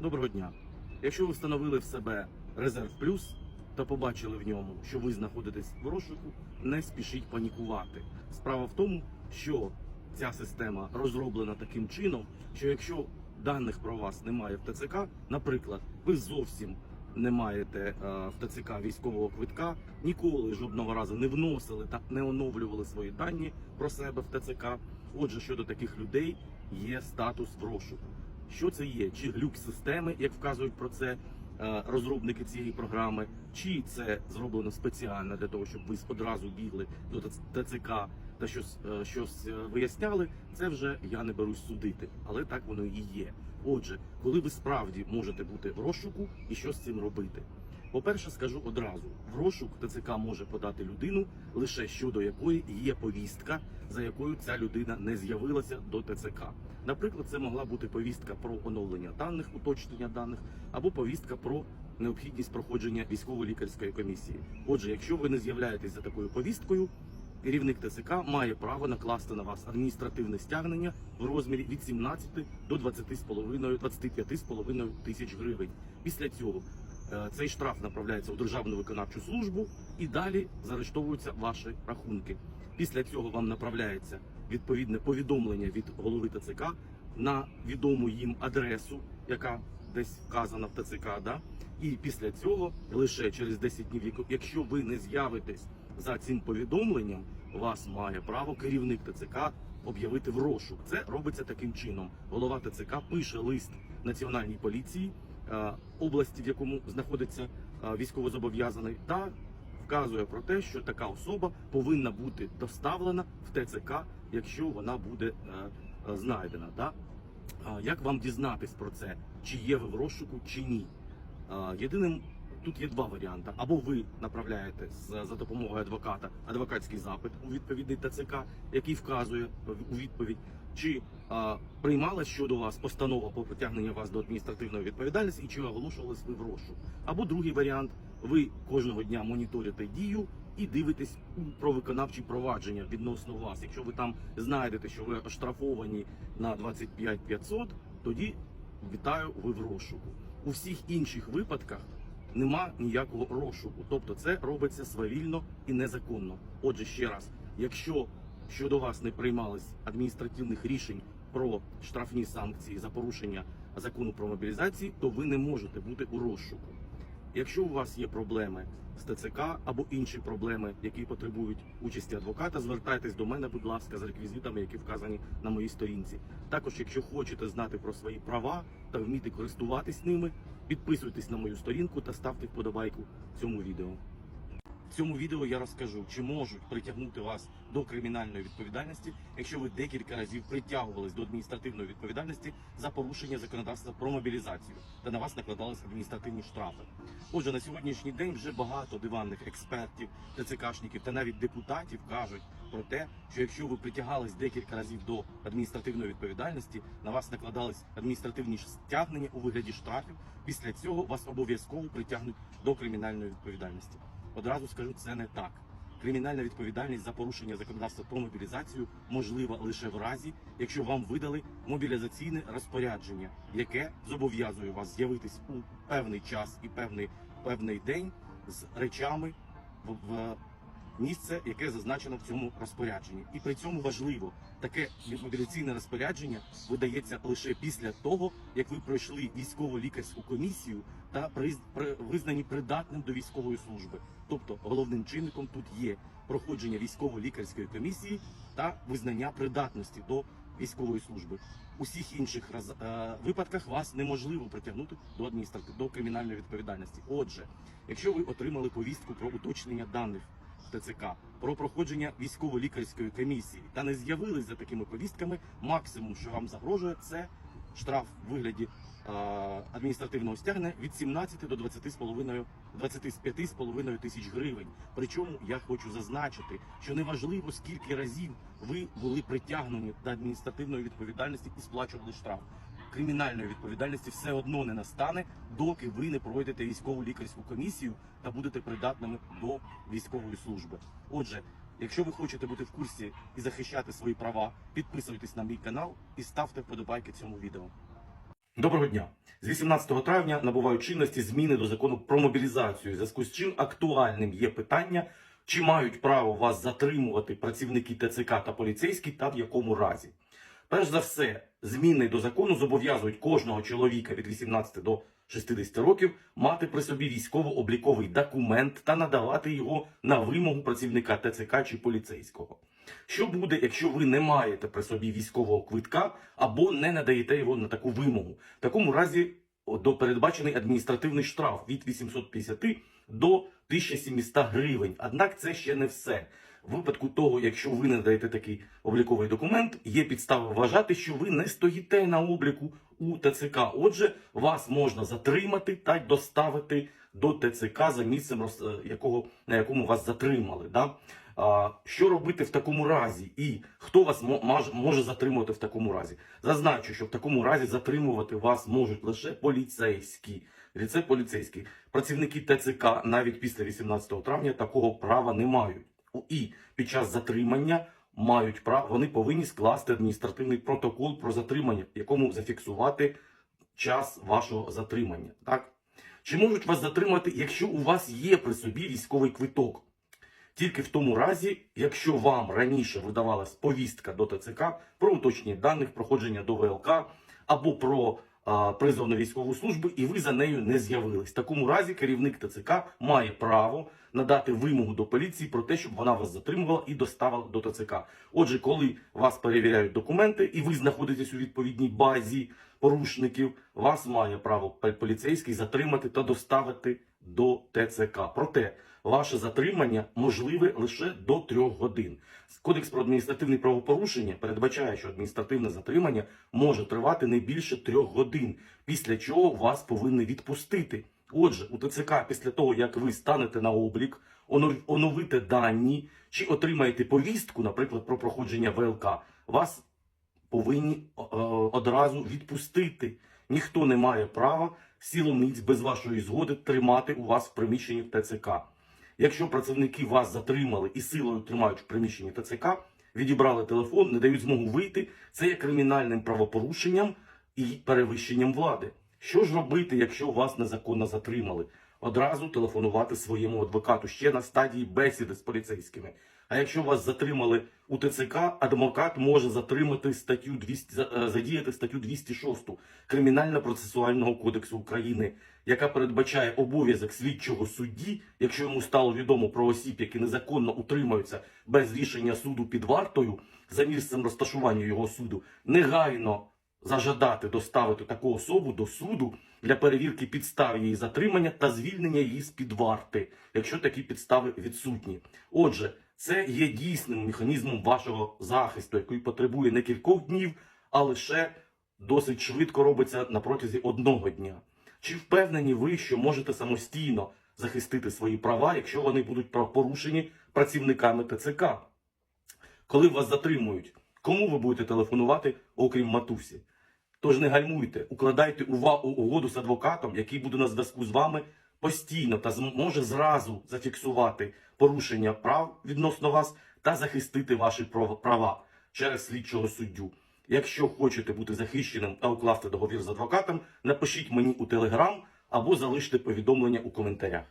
Доброго дня. Якщо ви встановили в себе резерв плюс та побачили в ньому, що ви знаходитесь в розшуку, не спішіть панікувати. Справа в тому, що ця система розроблена таким чином, що якщо даних про вас немає в ТЦК, наприклад, ви зовсім не маєте е, в ТЦК військового квитка, ніколи жодного разу не вносили та не оновлювали свої дані про себе в ТЦК. Отже, щодо таких людей є статус в розшуку. Що це є? Чи глюк системи, як вказують про це е, розробники цієї програми, чи це зроблено спеціально для того, щоб ви одразу бігли до ТЦК та щось, е, щось е, виясняли, це вже я не берусь судити, але так воно і є. Отже, коли ви справді можете бути в розшуку і що з цим робити? По-перше, скажу одразу: в розшук ТЦК може подати людину лише щодо якої є повістка, за якою ця людина не з'явилася до ТЦК. Наприклад, це могла бути повістка про оновлення даних, уточнення даних, або повістка про необхідність проходження військово-лікарської комісії. Отже, якщо ви не з'являєтесь за такою повісткою, керівник ТЦК має право накласти на вас адміністративне стягнення в розмірі від 17 до 20,5 25,5 тисяч гривень. Після цього цей штраф направляється у державну виконавчу службу і далі заарештовуються ваші рахунки. Після цього вам направляється відповідне повідомлення від голови ТЦК на відому їм адресу, яка десь вказана в ТЦК. Да? І після цього лише через 10 днів, якщо ви не з'явитесь за цим повідомленням, вас має право керівник ТЦК об'явити в розшук. Це робиться таким чином. Голова ТЦК пише лист національній поліції е, області, в якому знаходиться е, військовозобов'язаний, та вказує про те, що така особа повинна бути доставлена в ТЦК, якщо вона буде е, е, знайдена. Да? А Як вам дізнатись про це? Чи є ви в розшуку, чи ні? Єдиним тут є два варіанти: або ви направляєте за допомогою адвоката адвокатський запит у відповідний ТЦК, який вказує у відповідь, чи а, приймалась щодо вас постанова про притягнення вас до адміністративної відповідальності, і чи оголошувались ви в розшук. Або другий варіант: ви кожного дня моніторите дію і дивитесь про виконавчі провадження відносно вас. Якщо ви там знайдете, що ви оштрафовані на 25 500, тоді вітаю, ви в розшуку. У всіх інших випадках нема ніякого розшуку. Тобто це робиться свавільно і незаконно. Отже, ще раз, якщо щодо вас не приймались адміністративних рішень про штрафні санкції за порушення закону про мобілізацію, то ви не можете бути у розшуку. Якщо у вас є проблеми з ТЦК або інші проблеми, які потребують участі адвоката, звертайтесь до мене, будь ласка, з реквізитами, які вказані на моїй сторінці. Також, якщо хочете знати про свої права та вміти користуватись ними, підписуйтесь на мою сторінку та ставте вподобайку цьому відео. В цьому відео я розкажу, чи можуть притягнути вас до кримінальної відповідальності, якщо ви декілька разів притягувались до адміністративної відповідальності за порушення законодавства про мобілізацію та на вас накладались адміністративні штрафи. Отже, на сьогоднішній день вже багато диванних експертів, ТЦКшників та навіть депутатів кажуть про те, що якщо ви притягались декілька разів до адміністративної відповідальності, на вас накладались адміністративні стягнення у вигляді штрафів. Після цього вас обов'язково притягнуть до кримінальної відповідальності. Одразу скажу, це не так. Кримінальна відповідальність за порушення законодавства про мобілізацію можлива лише в разі, якщо вам видали мобілізаційне розпорядження, яке зобов'язує вас з'явитись у певний час і певний певний день з речами в, місце, яке зазначено в цьому розпорядженні. І при цьому важливо, таке мобілізаційне розпорядження видається лише після того, як ви пройшли військово-лікарську комісію та визнані придатним до військової служби. Тобто головним чинником тут є проходження військово-лікарської комісії та визнання придатності до військової служби. У всіх інших раз, е, випадках вас неможливо притягнути до адміністратив до кримінальної відповідальності. Отже, якщо ви отримали повістку про уточнення даних ТЦК про проходження військово-лікарської комісії та не з'явились за такими повістками, максимум, що вам загрожує, це штраф в вигляді е, адміністративного стягнення від 17 до 20,5 25,5 тисяч гривень. Причому я хочу зазначити, що неважливо скільки разів ви були притягнені до адміністративної відповідальності і сплачували штраф. Кримінальної відповідальності все одно не настане, доки ви не пройдете військову лікарську комісію та будете придатними до військової служби. Отже, якщо ви хочете бути в курсі і захищати свої права, підписуйтесь на мій канал і ставте вподобайки цьому відео. Доброго дня. З 18 травня набувають чинності зміни до закону про мобілізацію. В зв'язку з чим актуальним є питання, чи мають право вас затримувати працівники ТЦК та поліцейські, та в якому разі. Перш за все, зміни до закону зобов'язують кожного чоловіка від 18 до 60 років мати при собі військово-обліковий документ та надавати його на вимогу працівника ТЦК чи поліцейського. Що буде, якщо ви не маєте при собі військового квитка або не надаєте його на таку вимогу? В такому разі до передбачений адміністративний штраф від 850 до 1700 гривень. Однак це ще не все. В випадку того, якщо ви надаєте такий обліковий документ, є підстави вважати, що ви не стоїте на обліку у ТЦК. Отже, вас можна затримати та доставити до ТЦК за місцем, е, якого, на якому вас затримали. Да? Що робити в такому разі? І хто вас мо- може затримувати в такому разі? Зазначу, що в такому разі затримувати вас можуть лише поліцейські. І Це поліцейські. Працівники ТЦК навіть після 18 травня такого права не мають. І під час затримання мають право, вони повинні скласти адміністративний протокол про затримання, в якому зафіксувати час вашого затримання. Так? Чи можуть вас затримати, якщо у вас є при собі військовий квиток? Тільки в тому разі, якщо вам раніше видавалась повістка до ТЦК про уточнення даних, проходження до ВЛК або про призов на військову службу, і ви за нею не з'явились. В такому разі керівник ТЦК має право надати вимогу до поліції про те, щоб вона вас затримувала і доставила до ТЦК. Отже, коли вас перевіряють документи і ви знаходитесь у відповідній базі порушників, вас має право поліцейський затримати та доставити до ТЦК. Проте ваше затримання можливе лише до трьох годин. Кодекс про адміністративне правопорушення передбачає, що адміністративне затримання може тривати не більше трьох годин, після чого вас повинні відпустити. Отже, у ТЦК після того, як ви станете на облік, оно- оновите дані чи отримаєте повістку, наприклад, про проходження ВЛК, вас повинні е, одразу відпустити. Ніхто не має права сіломіць без вашої згоди тримати у вас в приміщенні в ТЦК. Якщо працівники вас затримали і силою тримають в приміщенні ТЦК, відібрали телефон, не дають змогу вийти, це є кримінальним правопорушенням і перевищенням влади. Що ж робити, якщо вас незаконно затримали? Одразу телефонувати своєму адвокату ще на стадії бесіди з поліцейськими. А якщо вас затримали у ТЦК, адвокат може затримати статтю 200, е, задіяти статтю 206 Кримінально-процесуального кодексу України, яка передбачає обов'язок слідчого судді, якщо йому стало відомо про осіб, які незаконно утримуються без рішення суду під вартою за місцем розташування його суду, негайно зажадати доставити таку особу до суду для перевірки підстав її затримання та звільнення її з під варти, якщо такі підстави відсутні. Отже, це є дійсним механізмом вашого захисту, який потребує не кількох днів, а лише досить швидко робиться на протязі одного дня. Чи впевнені ви, що можете самостійно захистити свої права, якщо вони будуть порушені працівниками ТЦК? Коли вас затримують, кому ви будете телефонувати, окрім матусі? Тож не гальмуйте, укладайте ува- у- угоду з адвокатом, який буде на зв'язку з вами постійно та зможе зразу зафіксувати порушення прав відносно вас та захистити ваші прав- права через слідчого суддю. Якщо хочете бути захищеним та укласти договір з адвокатом, напишіть мені у телеграм або залиште повідомлення у коментарях.